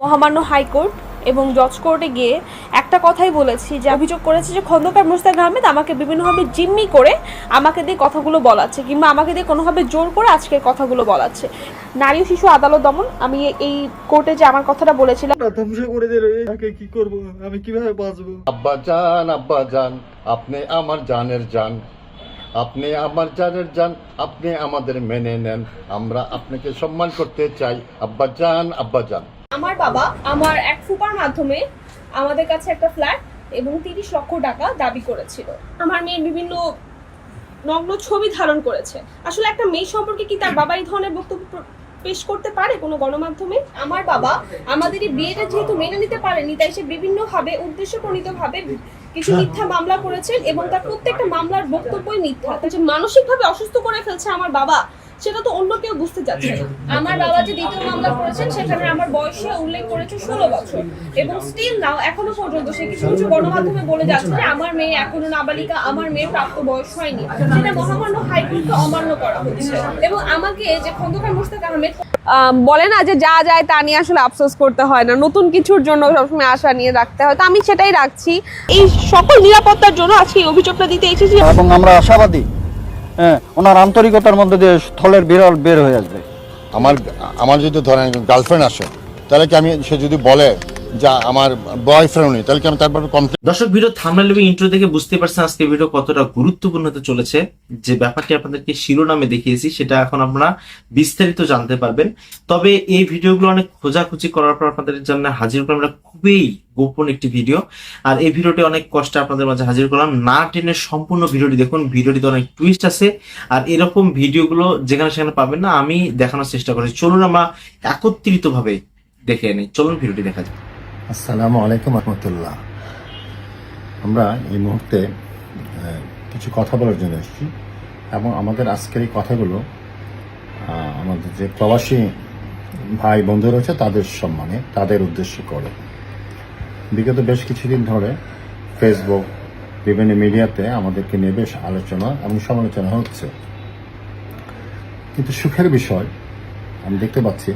মহামান্য হাইকোর্ট এবং জজ কোর্টে গিয়ে একটা কথাই বলেছি যে অভিযোগ করেছে যে খন্দকার মুস্তাক আহমেদ আমাকে বিভিন্নভাবে জিম্মি করে আমাকে দিয়ে কথাগুলো বলাচ্ছে কিংবা আমাকে দিয়ে কোনোভাবে জোর করে আজকের কথাগুলো বলাচ্ছে। নারী ও শিশু আদালত দমন আমি এই কোর্টে যে আমার কথাটা বলেছিলাম করে দিল এটাকে কি করব? আমি কীভাবে বাঁচবো? আব্বা জান আব্বা জান আপনি আমার জানের জান। আপনি আমার জানের জান আপনি আমাদের মেনে নেন। আমরা আপনাকে সম্মান করতে চাই। আব্বা জান আব্বা জান। আমার বাবা আমার এক ফুপার মাধ্যমে আমাদের কাছে একটা ফ্ল্যাট এবং তিরিশ লক্ষ টাকা দাবি করেছিল। আমার মেয়ের বিভিন্ন নগ্ন ছবি ধারণ করেছে। আসলে একটা মেয়ে সম্পর্কে কি তার বাবা এই ধরনের বক্তব্য পেশ করতে পারে কোনো গণমাধ্যমে? আমার বাবা আমাদের এই বিয়েটা যেহেতু মেনে নিতে পারেনি তাই সে বিভিন্নভাবে উদ্দেশ্যপ্রণীতভাবে কিছু মিথ্যা মামলা করেছেন এবং তার প্রত্যেকটা মামলার বক্তব্যই মিথ্যা। মানসিকভাবে অসুস্থ করে ফেলছে আমার বাবা। সেটা তো অন্য কেউ বুঝতে চাচ্ছে না। আমার বাবা যে দ্বিতীয় মামলা করেছেন সেখানে আমার বয়সে উল্লেখ করেছে ষোলো বছর। এবং স্টিল নাও এখনও পর্যন্ত সে কিছু কিছু গণমাধ্যমে বলে যাচ্ছে যে আমার মেয়ে এখনও নাবালিকা আমার মেয়ে প্রাপ্ত বয়স হয়নি। সেটা মহামান্য হাইকোর্টকে অমান্য করা হচ্ছে। এবং আমাকে যে খন্দকার মুস্তাক আহমেদ বলে না যে যা যায় তা নিয়ে আসলে আফসোস করতে হয় না। নতুন কিছুর জন্য সবসময় আশা নিয়ে রাখতে হয়। তো আমি সেটাই রাখছি। এই সকল নিরাপত্তার জন্য আজকে এই অভিযোগটা দিতে এসেছি। এবং আমরা আশাবাদী হ্যাঁ ওনার আন্তরিকতার মধ্যে দিয়ে স্থলের বিরল বের হয়ে আসবে। আমার আমার যদি ধরেন গার্লফ্রেন্ড আসে, তাহলে কি আমি, সে যদি বলে যে আমার বয়ফ্রেন্ড নেই, তাহলে কি আমি তারপর কমপ্লেন দর্শক ভিডিও থামনেল এবং ইন্ট্রো দেখে বুঝতে পারছেন আজকে ভিডিও কতটা গুরুত্বপূর্ণ হতে চলেছে। যে ব্যাপারটি আপনাদেরকে শিরোনামে দেখিয়েছি, সেটা এখন আপনারা বিস্তারিত জানতে পারবেন। তবে এই ভিডিওগুলো অনেক খোঁজাখুঁজি করার পর আপনাদের জন্য হাজির করলাম এটা খুবই গোপন একটি ভিডিও আর এই ভিডিওটি অনেক কষ্টে আপনাদের মাঝে হাজির করলাম না টেনে সম্পূর্ণ ভিডিওটি দেখুন। ভিডিওটিতে অনেক টুইস্ট আছে। আর এরকম ভিডিওগুলো যেখানে সেখানে পাবেন না, আমি দেখানোর চেষ্টা করেছি চলুন আমরা একত্রিত ভাবে দেখে নিই। চলুন ভিডিওটি দেখা যাক। আসসালামু আলাইকুম রহমতুল্লাহ। আমরা এই মুহূর্তে কিছু কথা বলার জন্য এসেছি এবং আমাদের আজকের এই কথাগুলো আমাদের যে প্রবাসী ভাই বন্ধু রয়েছে তাদের সম্মানে, তাদের উদ্দেশ্য করে। বিগত বেশ কিছুদিন ধরে ফেসবুক বিভিন্ন মিডিয়াতে আমাদেরকে নিয়ে বেশ আলোচনা এবং সমালোচনা হচ্ছে। কিন্তু সুখের বিষয়, আমি দেখতে পাচ্ছি,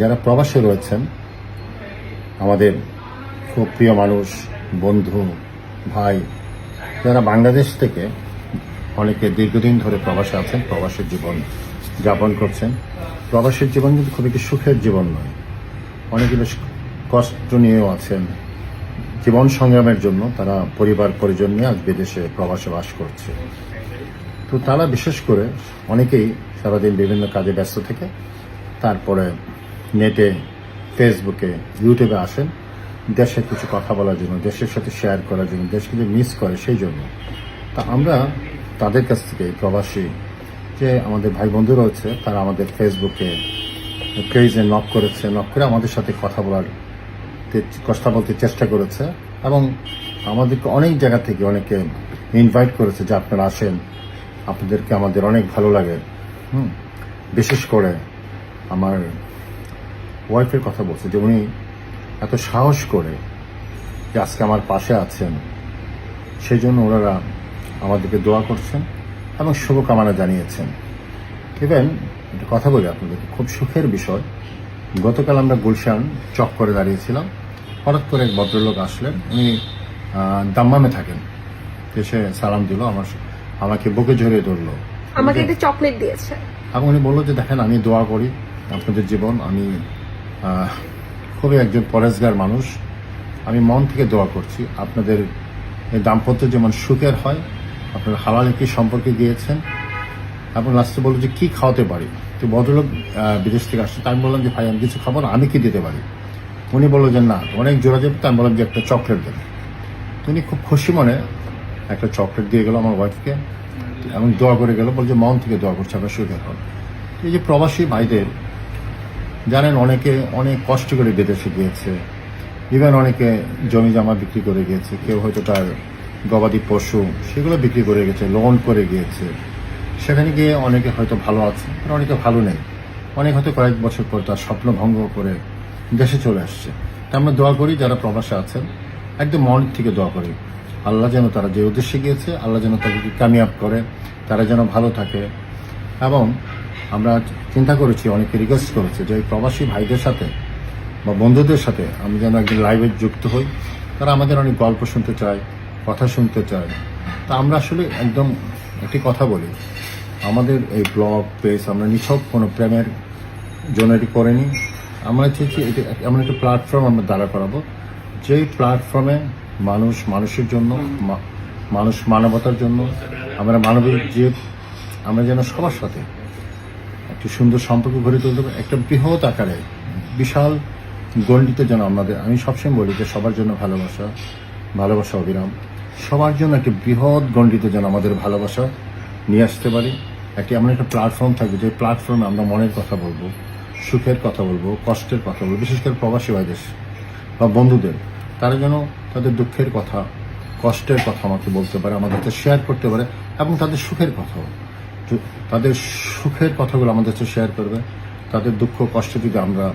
যারা প্রবাসে রয়েছেন আমাদের খুব প্রিয় মানুষ, বন্ধু, ভাই, যারা বাংলাদেশ থেকে অনেকে দীর্ঘদিন ধরে প্রবাসে আছেন, প্রবাসের জীবন যাপন করছেন। প্রবাসের জীবন কিন্তু খুব একটি সুখের জীবন নয়। অনেকে বেশ কষ্ট নিয়েও আছেন। জীবন সংগ্রামের জন্য তারা পরিবার, পরিজন নিয়ে আজ বিদেশে প্রবাসে বাস করছে। তো তারা বিশেষ করে অনেকেই সারাদিন বিভিন্ন কাজে ব্যস্ত থেকে তারপরে নেটে ফেসবুকে ইউটিউবে আসেন, দেশের কিছু কথা বলার জন্য, দেশের সাথে শেয়ার করার জন্য দেশকে যে মিস করে সেই জন্য। তা আমরা তাদের কাছ থেকে প্রবাসী যে আমাদের ভাই বন্ধু রয়েছে, তারা আমাদের ফেসবুকে পেজে নক করেছে নক করে আমাদের সাথে কথা বলার কথা বলতে চেষ্টা করেছে এবং আমাদেরকে অনেক জায়গা থেকে অনেকে ইনভাইট করেছে যে আপনারা আসেন, আপনাদেরকে আমাদের অনেক ভালো লাগে। হুম, বিশেষ করে আমার ওয়াইফের কথা বলছে যে উনি এত সাহস করে যে আজকে আমার পাশে আছেন সেই জন্য ওনারা আমাদেরকে দোয়া করছেন এবং শুভকামনা জানিয়েছেন। ইভেন একটা কথা বলি আপনাদেরকে খুব সুখের বিষয় গতকাল আমরা গুলশান চক করে দাঁড়িয়েছিলাম হঠাৎ করে এক ভদ্রলোক আসলেন উনি দাম্মামে থাকেন। এসে সালাম দিল আমার আমাকে বুকে জড়িয়ে ধরলো। আমাকে একটা চকলেট দিয়েছে। এবং উনি বলল যে দেখেন আমি দোয়া করি আপনাদের জীবন আমি খুবই একজন পরেশগার মানুষ। আমি মন থেকে দোয়া করছি, আপনাদের এই দাম্পত্য যেমন সুখের হয়, আপনারা হালাল একটি সম্পর্কে গিয়েছেন এবং লাস্টে বলল যে কি খাওয়াতে পারি। তো ভদ্রলোক বিদেশ থেকে আসছে তা আমি বললাম যে, ভাই, আমি কিছু খাব না, আমি কি দিতে পারি? উনি বলল যে, না, অনেক জোড়া যাবে তো আমি বললাম যে, একটা চকলেট দেন। তো উনি খুব খুশি মনে একটা চকলেট দিয়ে গেল আমার ওয়াইফকে এবং দোয়া করে গেল বলছে মন থেকে দোয়া করছে আমরা সুখের হন এই যে প্রবাসী ভাইদের জানেন, অনেকে অনেক কষ্ট করে বিদেশে গিয়েছে। ইভেন অনেকে জমি জমা বিক্রি করে গিয়েছে। কেউ হয়তো তার গবাদি পশু সেগুলো বিক্রি করে গেছে লোন করে গিয়েছে। সেখানে গিয়ে অনেকে হয়তো ভালো আছে আর অনেকে ভালো নেই। অনেক হয়তো কয়েক বছর পর তার স্বপ্ন ভঙ্গ করে দেশে চলে আসছে। তা আমরা দোয়া করি, যারা প্রবাসে আছেন, একদম মন থেকে দোয়া করি। আল্লাহ যেন তারা যে উদ্দেশ্যে গিয়েছে, আল্লাহ যেন তাদেরকে কামিয়াব করে, তারা যেন ভালো থাকে। এবং আমরা চিন্তা করেছি, অনেকে রিকোয়েস্ট করেছে যে প্রবাসী ভাইদের সাথে বা বন্ধুদের সাথে আমি যেন একদিন লাইভে যুক্ত হই। তারা আমাদের অনেক গল্প শুনতে চায়, কথা শুনতে চায়। তা আমরা আসলে একদম একটি কথা বলি, আমাদের এই ব্লগ পেজ আমরা নিছক, কোনো প্রেমের জন্য এটি করিনি। আমরা চেয়েছি এটি এমন একটি প্ল্যাটফর্ম আমরা দাঁড়া করাবো, যেই প্ল্যাটফর্মে মানুষ মানুষের জন্য মানুষ মানবতার জন্য, আমরা মানবিক যে আমরা যেন সবার সাথে একটি সুন্দর সম্পর্ক গড়ে তুলতে পারি, একটা বৃহৎ আকারে, বিশাল গণ্ডিতে যেন আমাদের আমি সবসময় বলি যে সবার জন্য ভালোবাসা ভালোবাসা অবিরাম। সবার জন্য একটি বৃহৎ গণ্ডিতে যেন আমাদের ভালোবাসা নিয়ে আসতে পারি। একটি এমন একটা প্ল্যাটফর্ম থাকবে, যে প্ল্যাটফর্মে আমরা মনের কথা বলব, সুখের কথা বলব, কষ্টের কথা বলব, বিশেষ করে প্রবাসী ভাইদের বা বন্ধুদের। তারা যেন তাদের দুঃখের কথা, কষ্টের কথা আমাকে বলতে পারে, আমাদের শেয়ার করতে পারে, এবং তাদের সুখের কথাও। তাদের সুখের কথাগুলো আমাদের সাথে শেয়ার করবে। তাদের দুঃখ, কষ্ট যদি আমরা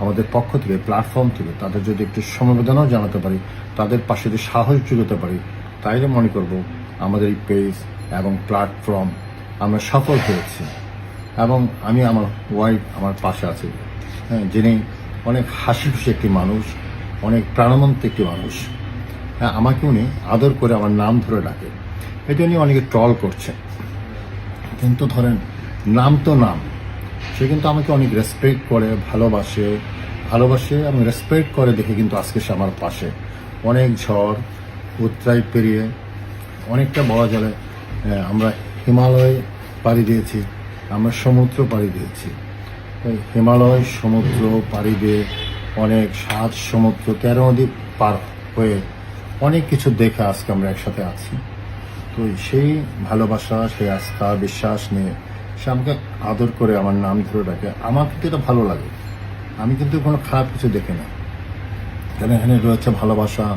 আমাদের পক্ষ থেকে প্ল্যাটফর্ম থেকে তাদের যদি একটু সমবেদনাও জানাতে পারি, তাদের পাশে যদি সাহস জুগোতে পারি, তাইলে মনে করব আমাদের এই পেজ এবং প্ল্যাটফর্ম আমরা সফল হয়েছি। এবং আমি আমার ওয়াইফ আমার পাশে আছে। হ্যাঁ যিনি অনেক হাসি খুশি একটি মানুষ, অনেক প্রাণবন্ত একটি মানুষ। হ্যাঁ আমাকে উনি আদর করে আমার নাম ধরে ডাকে। এটা নিয়ে অনেকে ট্রল করছে। কিন্তু ধরেন নাম তো নাম। সে কিন্তু আমাকে অনেক রেসপেক্ট করে ভালোবাসে ভালোবাসে এবং রেসপেক্ট করে দেখে কিন্তু আজকে সে আমার পাশে। অনেক ঝড় উত্তরাই পেরিয়ে অনেকটা চলে আহ, আমরা হিমালয় পাড়ি দিয়েছি আমরা সমুদ্র পাড়ি দিয়েছি। হিমালয় সমুদ্র পাড়ি দিয়ে অনেক সাত সমুদ্র তেরো নদী পার হয়ে অনেক কিছু দেখে আজকে আমরা একসাথে আছি। তো সেই ভালোবাসা, সেই আস্থা, বিশ্বাস নিয়ে সে আমাকে আদর করে, আমার নাম ধরে ডাকে। আমার কিন্তু এটা ভালো লাগে। আমি কিন্তু কোনো খারাপ কিছু দেখি না। এখানে এখানে রয়েছে ভালোবাসা,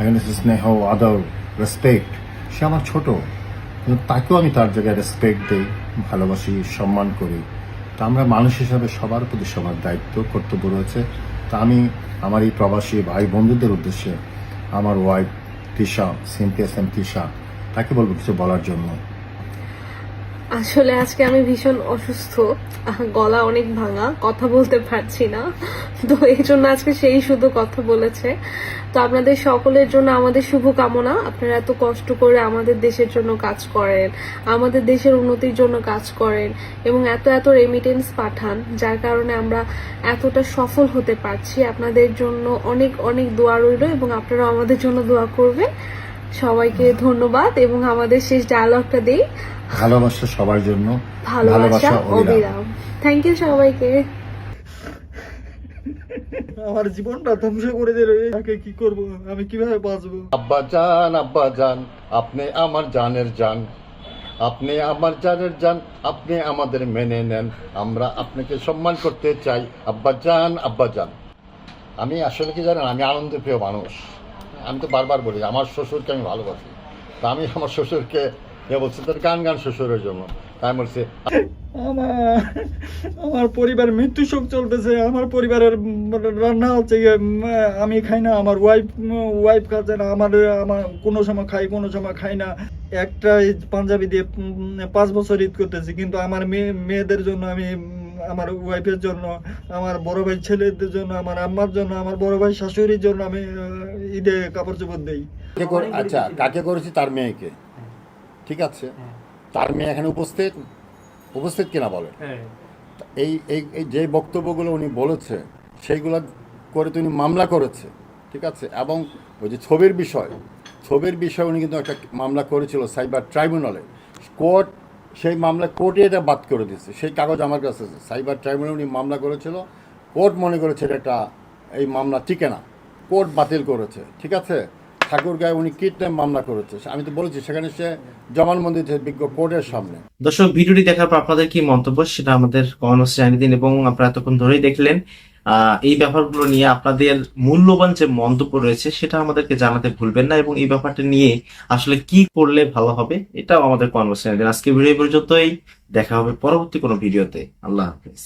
এখানে স্নেহ, আদর রেসপেক্ট সে আমার ছোট। কিন্তু তাকেও আমি তার জায়গায় রেসপেক্ট দিই, ভালোবাসি, সম্মান করি। তা আমরা মানুষ হিসাবে সবার প্রতি সবার দায়িত্ব, কর্তব্য রয়েছে। তা আমি আমার এই প্রবাসী ভাই বন্ধুদের উদ্দেশ্যে আমার wife Trisha Cynthia, same Tisha তাকে বলব কিছু বলার জন্য? আসলে আজকে আমি ভীষণ অসুস্থ। গলা অনেক ভাঙা, কথা বলতে পারছি না। তো এই জন্য আজকে সেই শুধু কথা বলেছে। তো আপনাদের সকলের জন্য আমাদের শুভকামনা। আপনারা এত কষ্ট করে আমাদের দেশের জন্য কাজ করেন, আমাদের দেশের উন্নতির জন্য কাজ করেন এবং এত এত রেমিটেন্স পাঠান, যার কারণে আমরা এতটা সফল হতে পারছি। আপনাদের জন্য অনেক অনেক দোয়া রইল এবং আপনারা আমাদের জন্য দোয়া করবেন। সবাইকে ধন্যবাদ এবং আমাদের শেষ ডায়লগটা দেই। ভালোবাসা সবার জন্য ভালোবাসা অবিরাম। থ্যাংক ইউ সবাইকে। আমার জীবনটা ধ্বংস করে দিল। তাকে কি করব? আমি কীভাবে বাঁচবো? আব্বা জান আব্বা জান আপনি আমার জানের জান। আপনি আমার জানের জান আপনি আমাদের মেনে নেন। আমরা আপনাকে সম্মান করতে চাই। আব্বা জান আব্বা জান। আমি আসলে কি জানেন? আমি আনন্দ প্রিয় মানুষ। আমি তো বারবার বলি, আমার শ্বশুরকে আমি ভালোবাসি। তা আমি আমার শ্বশুরকে বলছি, তার গান গান শ্বশুরের জন্য। তাই আমি আমার আমার পরিবার মৃত্যু শোক চলতেছে আমার পরিবারের রান্না হচ্ছে আমি খাই না আমার ওয়াইফ ওয়াইফ খাচ্ছে না আমার আমার কোনো সময় খাই কোনো সময় খাই না। একটা পাঞ্জাবি দিয়ে পাঁচ বছর ঈদ করতেছি কিন্তু আমার মেয়ে মেয়েদের জন্য আমি আমার ওয়াইফের জন্য আমার বড় ভাই ছেলেদের জন্য আমার আম্মার জন্য আমার বড় ভাই শাশুড়ির জন্য আমি ঈদে কাপড় চোপড় দিই। আচ্ছা কাকে করেছি? তার মেয়েকে। ঠিক আছে? তার মেয়ে এখানে উপস্থিত? উপস্থিত কিনা বলে এই এই এই যে বক্তব্যগুলো উনি বলেছে সেইগুলো করে তো উনি মামলা করেছে ঠিক আছে? এবং ওই যে ছবির বিষয় ছবির বিষয়ে উনি কিন্তু একটা মামলা করেছিল সাইবার ট্রাইব্যুনালে। কোর্ট সেই মামলা কোর্টে এটা বাদ করে দিয়েছে। সেই কাগজ আমার কাছে আছে। সাইবার ট্রাইব্যুনালে উনি মামলা করেছিল। কোর্ট মনে করেছে এটা একটা এই মামলা টিকে না। কোর্ট বাতিল করেছে ঠিক আছে? ঠাকুরগাঁয়ে উনি কিডন্যাপ মামলা করেছে, আমি তো বলেছি, সেখানে সে বিজ্ঞ কোর্টের সামনে। দর্শক, ভিডিওটি দেখার পর আপনাদের কি মন্তব্য, সেটা আমাদের কমেন্টস জানিয়ে দিন এবং আপনারা এতক্ষণ ধরেই দেখলেন এই ব্যাপারগুলো নিয়ে আপনাদের মূল্যবান যে মন্তব্য রয়েছে, সেটা আমাদেরকে জানাতে ভুলবেন না এবং এই ব্যাপারটা নিয়ে আসলে কি করলে ভালো হবে, এটাও আমাদের কনভার্সেশন আজকে ভিডিও পর্যন্তই, দেখা হবে পরবর্তী কোনো ভিডিওতে। আল্লাহ হাফিজ।